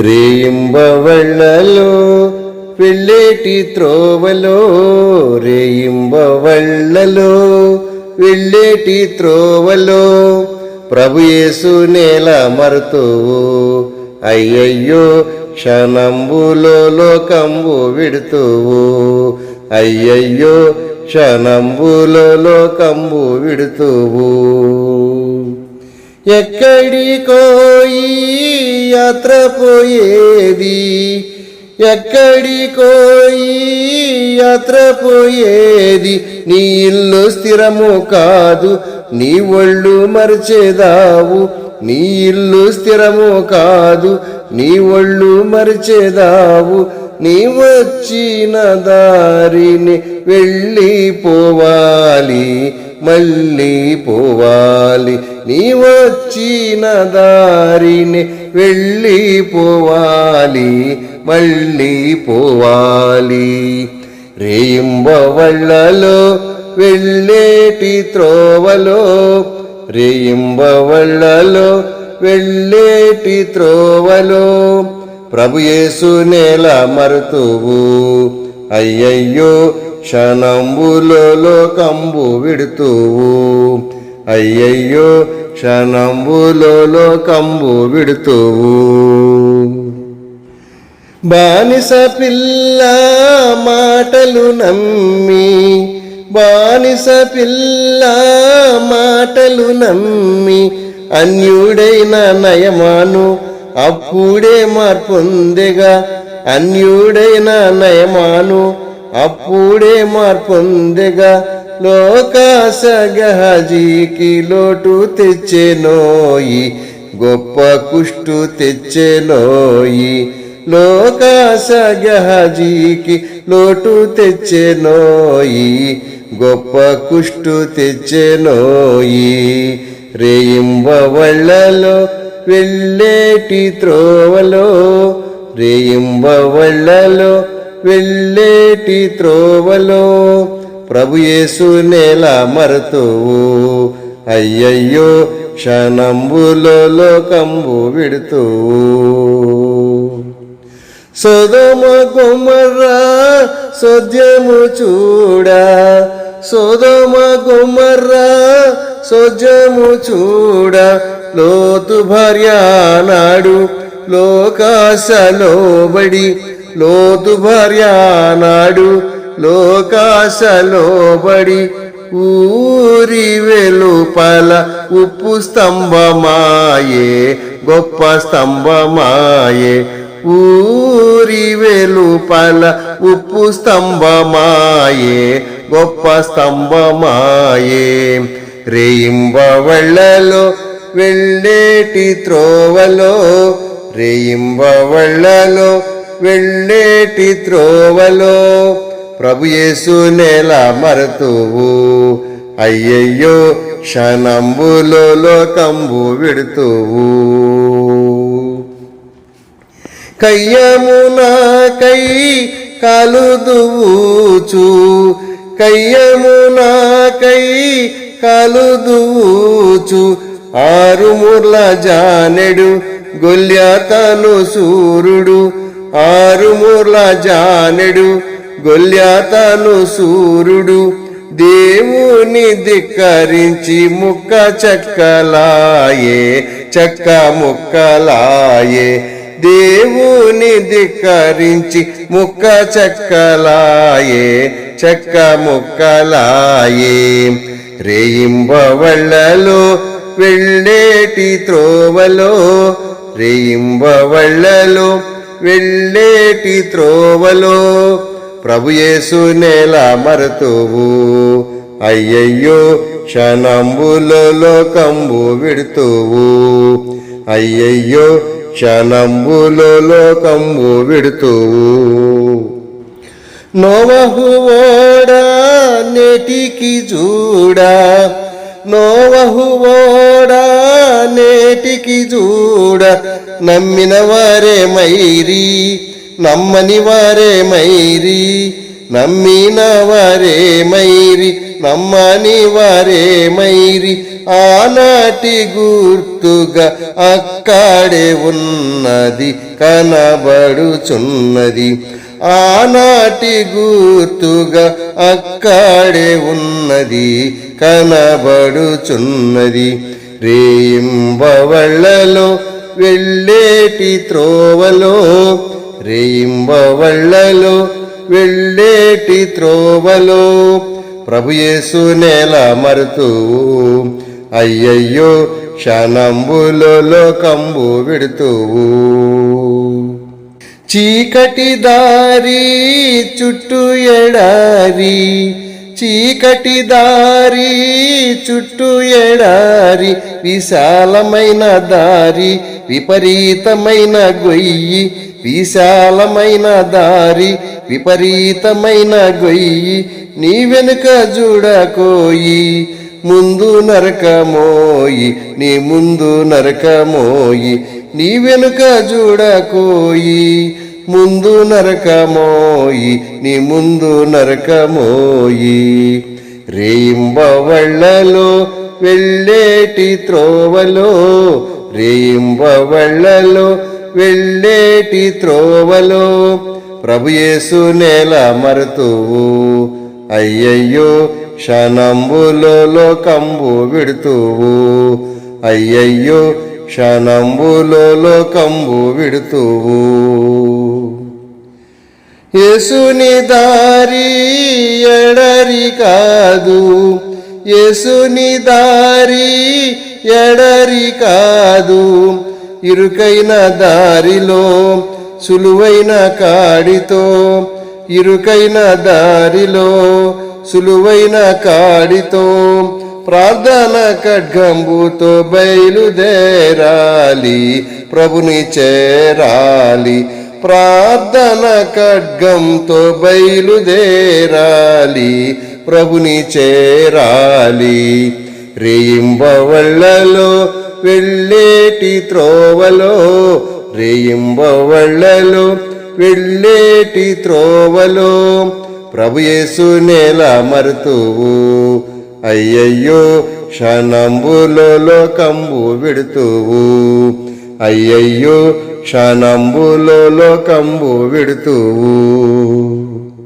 రేయింబవళ్ళలో వెళ్ళేటి త్రోవలో. రేయింబవళ్ళలో వెళ్ళేటి త్రోవలో. ప్రభుయేసు నేల మరుతువు. అయ్యయ్యో క్షణంబులో లోకంబు విడుతువు. అయ్యయ్యో క్షణంబులో లోకంబు విడుతువు. ఎక్కడికో ఈ యాత్ర పోయేది? ఎక్కడికో ఈ యాత్ర పోయేది? నీ ఇల్లు స్థిరము కాదు నీ ఒళ్ళు మరిచేదావు. నీ ఇల్లు స్థిరము కాదు నీ ఒళ్ళు మరిచేదావు. నీ వచ్చిన దారిని వెళ్ళిపోవాలి మళ్ళీ పోవాలి. నీ వచ్చిన దారిని వెళ్ళిపోవాలి మళ్ళీ పోవాలి. రేయింబవళ్ళలో వెళ్ళేటి త్రోవలో రేయింబవళ్ళలో వెళ్ళేటి త్రోవలో. ప్రభుయేసు నేల మరుతువు అయ్యయ్యో క్షణంబులో కంబు విడుతువు. అయ్యయ్యో క్షణంబులో కంబు విడుతువు. బానిస పిల్ల మాటలు నమ్మి బానిస పిల్ల మాటలు నమ్మి అన్యుడైన నయమాను అప్పుడే మార్పొందెగా. అన్యుడైన నయమాను అప్పుడే మార్పొందెగా. లోకాస సగహజీకి లోటు తెచ్చెనోయి గొప్ప కుష్టు తెచ్చెనోయి. లోకాస సగహజీకి లోటు తెచ్చెనోయి గొప్ప కుష్టు తెచ్చెనోయి. రేయింబవళ్ళలో వెళ్ళేటి త్రోవలో రేయింబవళ్ళలో వెళ్ళేటి త్రోవలో. ప్రభు యేసు నేల అయ్యయ్యో క్షణంబులో లోకంబు విడుతువు. సోదమ గుమర్రా సోద్యము చూడా. సోదమ గుమర్రా సోద్యము చూడ. లోతు భార్య నాడు లోకాశలోబడి లోతు భార్య నాడు లోకాశలోబడి ఊరి వెలుపల ఉప్పు స్తంభమాయే గొప్ప స్తంభమాయే. ఊరి వెలుపల ఉప్పు స్తంభమాయే గొప్ప స్తంభమాయే. రేయింబవళ్ళలో వెళ్ళేటి త్రోవలో రేయింబవళ్ళలో వెళ్ళేటి త్రోవలో. ప్రభు నేల మరతువు. అయ్యయ్యో క్షణంబులో లోకంబు విడుతువు. కయ్యమున కై కలుదువుచు. కయ్యమున కై కలుదువుచు. ఆరుముర్ల జానెడు గొల్యతను సూరుడు. ఆరుముర్ల జానెడు గొల్యాతను సూర్యుడు దేవుని ధిక్కరించి ముక్క చక్కలాయే చక్క ముక్కలాయే. దేవుని ధిక్కరించి ముక్క చక్కలాయే చక్క ముక్కలాయే. రేయింబవళ్ళలో వెళ్ళేటి త్రోవలో రేయింబవళ్ళలో వెళ్ళేటి త్రోవలో. ప్రభుయేసు నేల మరతువు. అయ్యయ్యో క్షణంబులో లోకంబు విడుతువు. అయ్యయ్యో క్షణంబులో లోకంబు విడుతువు. నోవహు ఓడా నేటికి చూడా. నోవహు ఓడా నేటికి చూడ. నమ్మిన వారే మైరీ. నమ్మని వారే మైరి నమ్మిన వారే మైరి నమ్మని వారే మైరి ఆనాటి గుర్తుగా అక్కడే ఉన్నది కనబడుచున్నది. ఆనాటి గుర్తుగా అక్కడే ఉన్నది కనబడుచున్నది. రేయింబవళ్ళలో వెళ్ళేటి త్రోవలో రేయింబవళ్ళలో వెళ్ళేటి త్రోవలో. ప్రభుయేసు నేల మరుతూ అయ్యయ్యో క్షణంబులో లోకంబు విడుతువు చీకటి దారి చుట్టూ ఎడారి చీకటి దారి చుట్టూ ఎడారి విశాలమైన దారి విపరీతమైన గొయ్యి విశాలమైన దారి విపరీతమైన గొయ్యి నీ వెనుక చూడకోయి ముందు నరకమోయి నీ ముందు నరకమోయి నీ వెనుక చూడకోయి ముందు నరకమోయి నీ ముందు నరకమోయి. రేయింబవళ్ళలో వెళ్ళేటి త్రోవలో రేయింబవళ్ళలో వెళ్ళేటి త్రోవలో ప్రభుయేసు నేల మరుతువు. అయ్యయ్యో క్షణంబులో లోకంబు విడుతువు. అయ్యయ్యో క్షణంబులో లోకంబు విడుతువు. యేసుని దారి ఎడరి కాదు. యేసుని దారి ఎడరి కాదు. ఇరుకైన దారిలో సులువైన కాడితో. ఇరుకైన దారిలో సులువైన కాడితో. ప్రార్థన ఖడ్గంబుతో బయలుదేరాలి ప్రభుని చేరాలి. ప్రార్థన ఖడ్గంతో బయలుదేరాలి ప్రభుని చేరాలి. రేయింబవళ్ళలో వెళ్ళేటి త్రోవలో రేయింబవళ్ళలో వెళ్ళేటి త్రోవలో ప్రభుయేసు నేల మరుతువు. అయ్యయ్యో క్షణంబులలో కంబు విడుతువు. అయ్యయ్యో క్షణంబులలో కంబు విడుతువు.